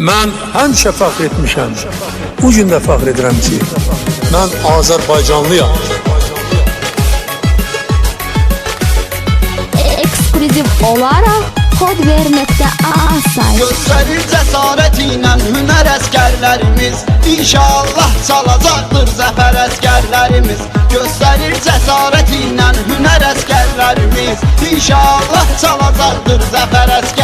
Mən həmişə fəxr etmişəm. Bu gün də fəxr edirəm ki, mən Azərbaycanlıyam. Ekskluzif olarak Podver.a sayt Gösterir cesaretiyle hüner askerlerimiz İnşallah çalacaktır zafer askerlerimiz Gösterir cesaretiyle hüner askerlerimiz İnşallah çalacaktır zafer askerlerimiz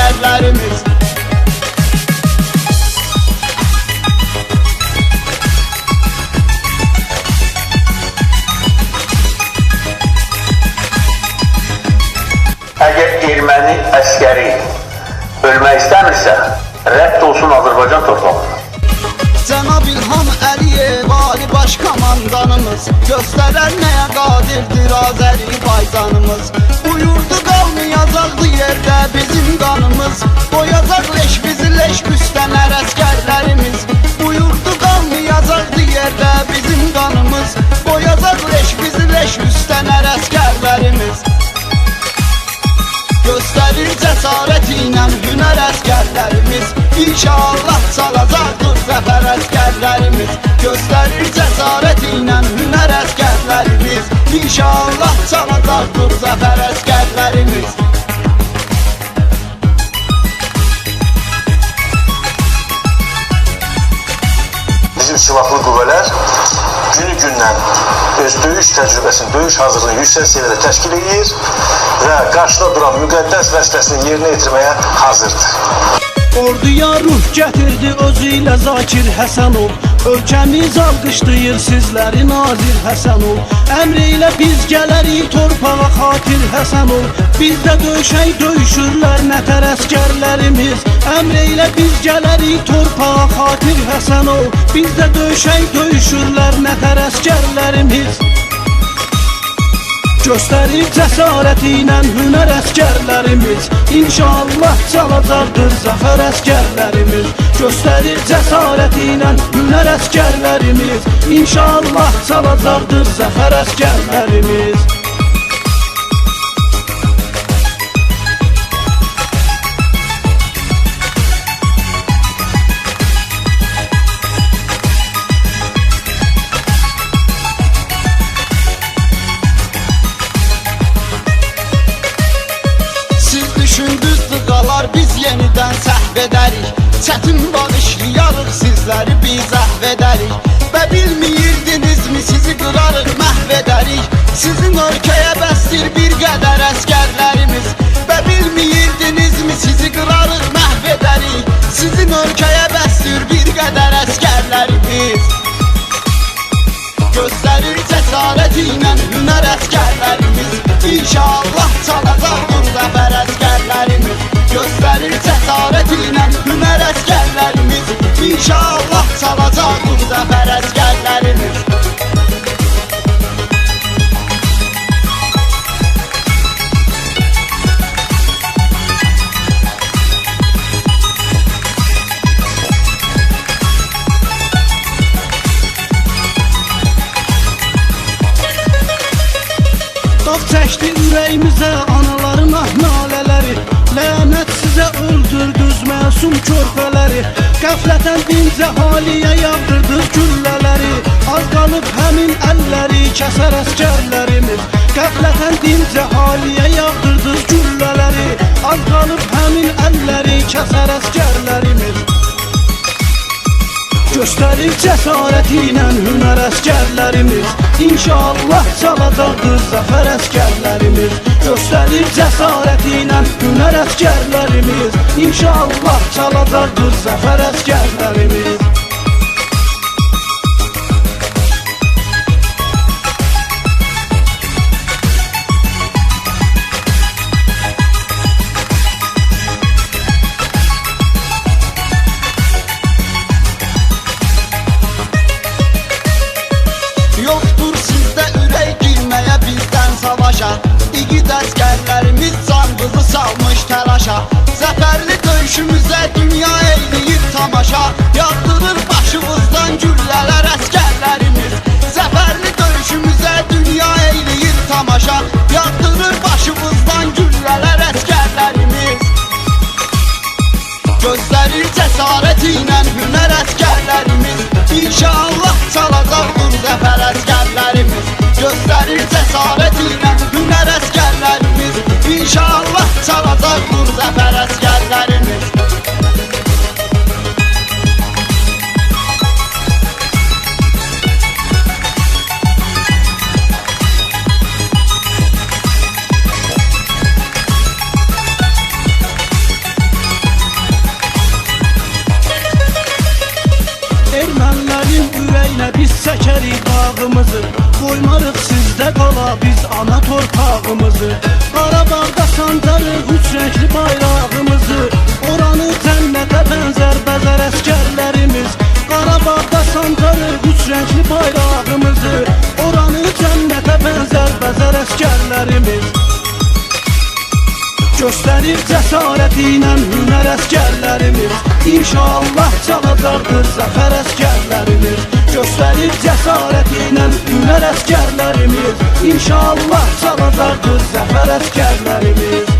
ölmək istəmirsə, rədd olsun Azərbaycan torpağından. Cenab İlham Əliyev Ali Başkomandanımız. Göstərər nəyə qadirdir Azəri bayzanımız Buyurdu qalmayacaqdı yerdə bizim qanımız Boyacaq leş bizi leş müstəmər əskərlərimiz Buyurdu qalmayacaqdı yerdə bizim qanımız Boyacaq leş bizi leş müstəmər əskərlərimiz İnşallah çalacaktır zafer askerlerimiz Gösterir cesaretiyle hüner askerlerimiz İnşallah çalacaktır zafer askerlerimiz Bizim silahlı qüvvələr günü-gündən öz döyüş təcrübəsini, döyüş hazırlığını yüksək səviyyədə təşkil edir və qarşıda duran müqəddəs vəzifəsini yerinə yetirməyə hazırdır. Orduya ruh gətirdi özü ilə Zakir Həsənov Ölkəmiz alqışlayır sizləri Nazir Həsənov Əmr ilə biz gələrik torpağa xatir Həsənov Bizdə döyüşək döyüşürlər nətər əskərlərimiz Əmr ilə biz gələrik torpağa xatir Həsənov Bizdə döyüşək döyüşürlər nətər əskərlərimiz Göstərir cəsarəti ilə hünər əskərlərimiz İnşallah çalacaqdır zəfər əskərlərimiz Göstərir cəsarəti ilə hünər əskərlərimiz İnşallah çalacaqdır zəfər əskərlərimiz Çətin bağışlayarıq sizləri biz əhv edərik Və bilmiyirdinizmi sizi qırarıq məhv Sizin ölkəyə bəsdir bir qədər əskərlərimiz Və bilmiyirdinizmi sizi qırarıq məhv Sizin ölkəyə bəsdir bir qədər əskərlərimiz Gösterir cesaretiyle hüner askerlerimiz. İnşallah çalacaqdır zafer askerlerimiz Gösterir cesaretiyle hüner askerlerimiz İnşallah çalacaqdır zafer askerlerimiz Dağ çəkdi ürəyimizə Qəflətən dincə haliyə yağdırdınız güllələri Az qalıb həmin əlləri kəsər əskərlərimiz Qəflətən dincə haliyə yağdırdınız güllələri Az qalıb həmin əlləri kəsər əskərlərimiz Göstərir cəsarəti ilə hünər İnşallah çalacaqdır zəfər əskərlərimiz Göstərir cəsarəti ilə hünər İnşallah çalacaqdır zəfər əskərlərimiz İgid əskərlərimiz canımızı salmış təlaşa Zəfərli döyüşümüzə dünya eyləyir tamaşa. Yağdırır başımızdan güllələr əskərlərimiz Zəfərli döyüşümüzə dünya eyləyir tamaşa. Yağdırır başımızdan güllələr əskərlərimiz Göstərir cəsarəti ilə hünər əsgərlərimiz İnşallah çəkərik dağımızı Qoymarıq sizdə qala biz ana torpağımızı Qarabağda sancarıq üç rəngli bayrağımızı. Oranı cənnətə bənzər bəzər əskərlərimiz Qarabağda sancarıq üç rəngli bayrağımızı. Oranı cənnətə bənzər bəzər əskərlərimiz Göstərir cəsarəti ilə hünər əskərlərimiz İnşallah çalacaqdır zəfər əskərlərimiz gösterip cesaretine Güler əsgərlərimiz İnşallah çalacaqdır zəfər əsgərlərimiz